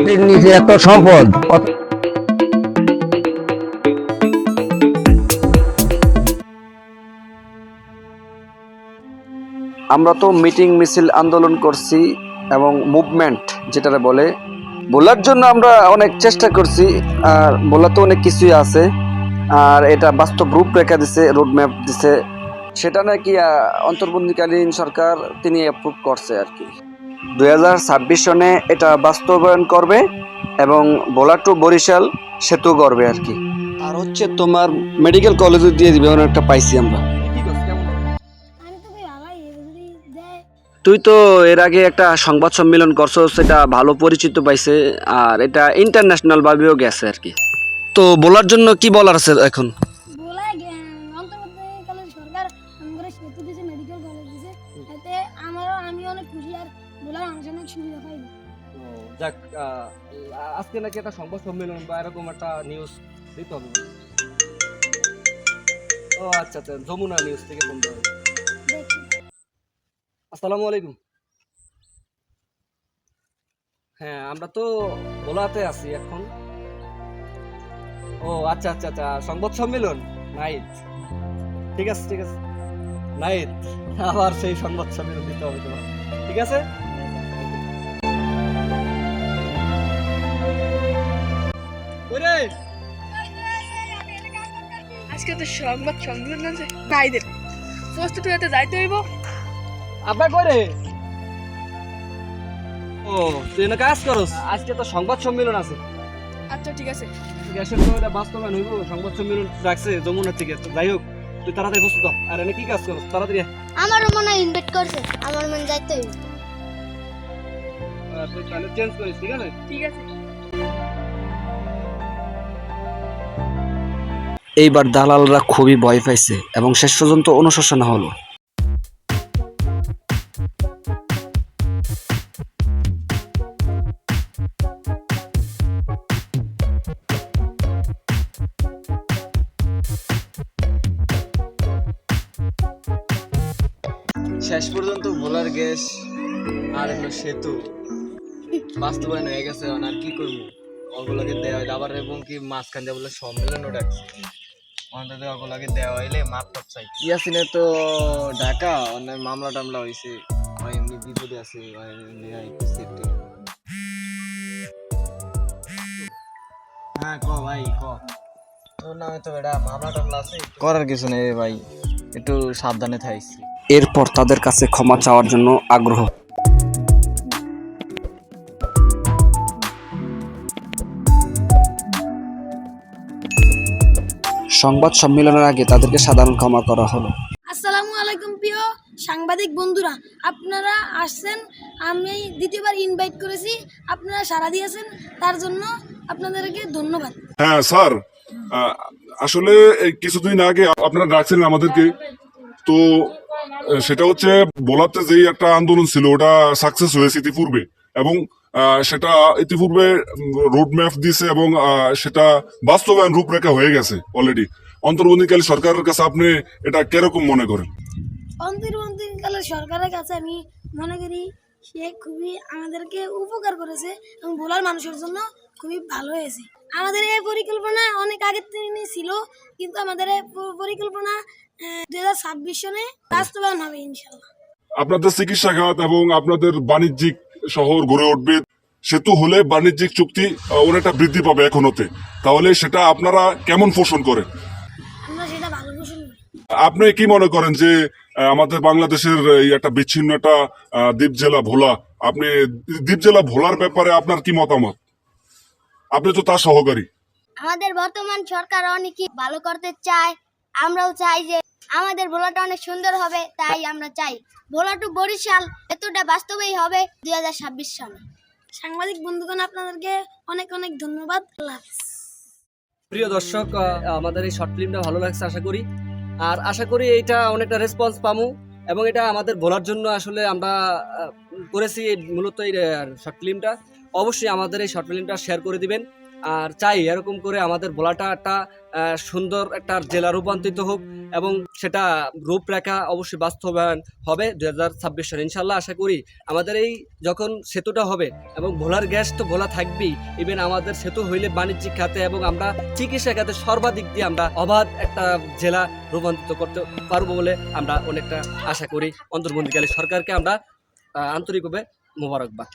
মাটির নিচে এত সম্পদ। আমরা তো মিটিং মিছিল আন্দোলন করছি এবং মুভমেন্ট যেটা বলে, বলার জন্য আমরা অনেক চেষ্টা করছি, আর বলার তো অনেক কিছুই আছে, আর এটা বাস্তব রূপরেখা দিছে রোড ম্যাপ দিছে। সেটা নাকি অন্তর্বর্তীকালীন সরকার তিনি অ্যাপ্রুভ করছে আর কি। দুই হাজার ছাব্বিশ সনে এটা বাস্তবায়ন করবে এবং ভোলা টু বরিশাল সেতু করবে আর কি। আর হচ্ছে তোমার মেডিকেল কলেজে দিয়ে দিবে এমন একটা পাইছি আমরা। তুই তো এর আগে একটা সংবাদ সম্মেলন করছ সেটা ভালো পরিচিত পাইছে আর এটা ইন্টারন্যাশনাল ভাবেও গেছে আর কি। তো বলার জন্য কি বলার আছে এখন? মানুষ অনেক সুবিধা পাইবে যাক আজকে নাকি একটা সংবাদ সম্মেলন বা এরকম একটা নিউজ দিতে হবে। ও আচ্ছা আচ্ছা যমুনা নিউজ থেকে ফোন দেওয়া আসসালামু আলাইকুম। হ্যাঁ আমরা তো ভোলাতে আছি এখন। ও আচ্ছা আচ্ছা আচ্ছা সংবাদ সম্মেলন? নাইট। ঠিক আছে ঠিক আছে। নাইট আবার সেই সংবাদ সম্মেলন দিতে হবে তোমার। ঠিক আছে? ওরে। আজকে তো সংবাদ সম্মেলন আছে ভাইদের প্রস্তুত হতে যাইতে হইব। আব্বা করে ও তুই না কাজ করস? আজকে তো সংবাদ সম্মেলন আছে। আচ্ছা ঠিক আছে। গ্যাসের তো এটা বাস্তবায়ন হইব সংবাদ সম্মেলন রাখছে যমুনা থেকে। তো যাই হোক তুই তাড়াতাড়ি প্রস্তুত। আর এনে কি কাজ করস? তাড়াতাড়ি। আমারও মনে হয় ইনভাইট করছে আমার মনে যাইতে হইবে। আর তুই তাহলে চেঞ্জ করিস ঠিক আছে? ঠিক আছে। এইবার দালালরা খুবই ভয় পাইছে এবং শেষ পর্যন্ত অনুশোচনা হলো। শেষ পর্যন্ত ভোলার গ্যাস আর হলো সেতু। বাস্তবায়ন হয়ে গেছে আর কি করব? ওগুলোকে দেওয়া আবার এবং কি মাঝখান দিয়ে বলে সম্মেলনও ডাকছে আমাদের ওগুলোকে দেওয়া হইলে মাপ টাপ চাই। ইয়াসিনে তো ঢাকা অনেক মামলা টামলা হয়েছে এমনি বিপদে আছে একটু সেফটি হ্যাঁ ক ভাই ক। তোর নামে তো এটা মামলা টামলা আছে করার কিছু নেই রে ভাই একটু সাবধানে থাইস। এরপর তাদের কাছে ক্ষমা চাওয়ার জন্য আগ্রহ। সংবাদ সম্মেলনের আগে তাদেরকে সাধারণ ক্ষমা করা হলো। আসসালামু আলাইকুম প্রিয় সাংবাদিক বন্ধুরা আপনারা আসছেন আমি দ্বিতীয়বার ইনভাইট করেছি আপনারা সাড়া দিয়েছেন তার জন্য আপনাদেরকে ধন্যবাদ। হ্যাঁ স্যার আসলে কিছুদিন আগে আপনারা ডাকছিলেন আমাদেরকে তো সেটা হচ্ছে বলাতে যেই একটা আন্দোলন ছিল ওটা সাকসেস হয়েছে ইতিপূর্বে এবং সেটা ইতিপূর্বে রোড ম্যাপ দিয়েছে এবং সেটা বাস্তবায়ন রূপরেখা হয়ে গেছে অলরেডি অন্তর্বর্তীকালী সরকারের কাছে আপনি এটা কীরকম মনে করেন? অন্তর্বর্তীকালের সরকারের কাছে আমি মনে করি সে খুবই আমাদেরকে উপকার করেছে এবং ভোলার মানুষের জন্য খুবই ভালো হয়েছে। আমাদের এই পরিকল্পনা অনেক আগের থেকে ছিল কিন্তু আমাদের এই পরিকল্পনা দু হাজার ছাব্বিশ সনে বাস্তবায়ন হবে ইনশাল্লাহ। আপনাদের চিকিৎসা খাত এবং আপনাদের বাণিজ্যিক শহর গড়ে উঠবে সেতু হলে বাণিজ্যিক চুক্তি অনেকটা বৃদ্ধি পাবে এখন হতে। তাহলে সেটা আপনারা কেমন পোষণ করেন? আপনি কি মনে করেন যে আমাদের বাংলাদেশের এই একটা বিচ্ছিন্ন একটা দ্বীপ জেলা ভোলা আপনি দ্বীপ জেলা ভোলার ব্যাপারে আপনার কি মতামত? আপনি তো তার সহকারী। আমাদের বর্তমান সরকার অনেকই ভালো করতে চায়। আমরাও চাই যে আমাদের ভোলাটা অনেক সুন্দর হবে তাই আমরা চাই। ভোলা টু বরিশাল এতটা বাস্তবেই হবে দুই হাজার ছাব্বিশ সালে। সাংবাদিক বন্ধুগণ আপনাদেরকে অনেক অনেক ধন্যবাদ। প্রিয় দর্শক আমাদের এই শর্ট ফিল্মটা ভালো লাগছে আশা করি। আর আশা করি এটা অনেকটা রেসপন্স পামু এবং এটা আমাদের ভোলার জন্য আসলে আমরা করেছি মূলত এই শর্ট ফিল্মটা অবশ্যই আমাদের এই শর্ট ফিল্মটা শেয়ার করে দিবেন। আর চাই এরকম করে আমাদের ভোলাটা একটা সুন্দর একটা জেলা রূপান্তরিত হোক এবং সেটা রূপরেখা অবশ্যই বাস্তবায়ন হবে দু হাজার ছাব্বিশ সালে। ইনশাল্লাহ আশা করি আমাদের এই যখন সেতুটা হবে এবং ভোলার গ্যাস তো ভোলা থাকবেই ইভেন আমাদের সেতু হইলে বাণিজ্যিক খাতে এবং আমরা চিকিৎসা খাতে সর্বাধিক দিয়ে আমরা অবাধ একটা জেলা রূপান্তরিত করতে পারব বলে আমরা অনেকটা আশা করি। অন্তর্বর্তীকালে সরকারকে আমরা আন্তরিকভাবে মোবারকবাদ।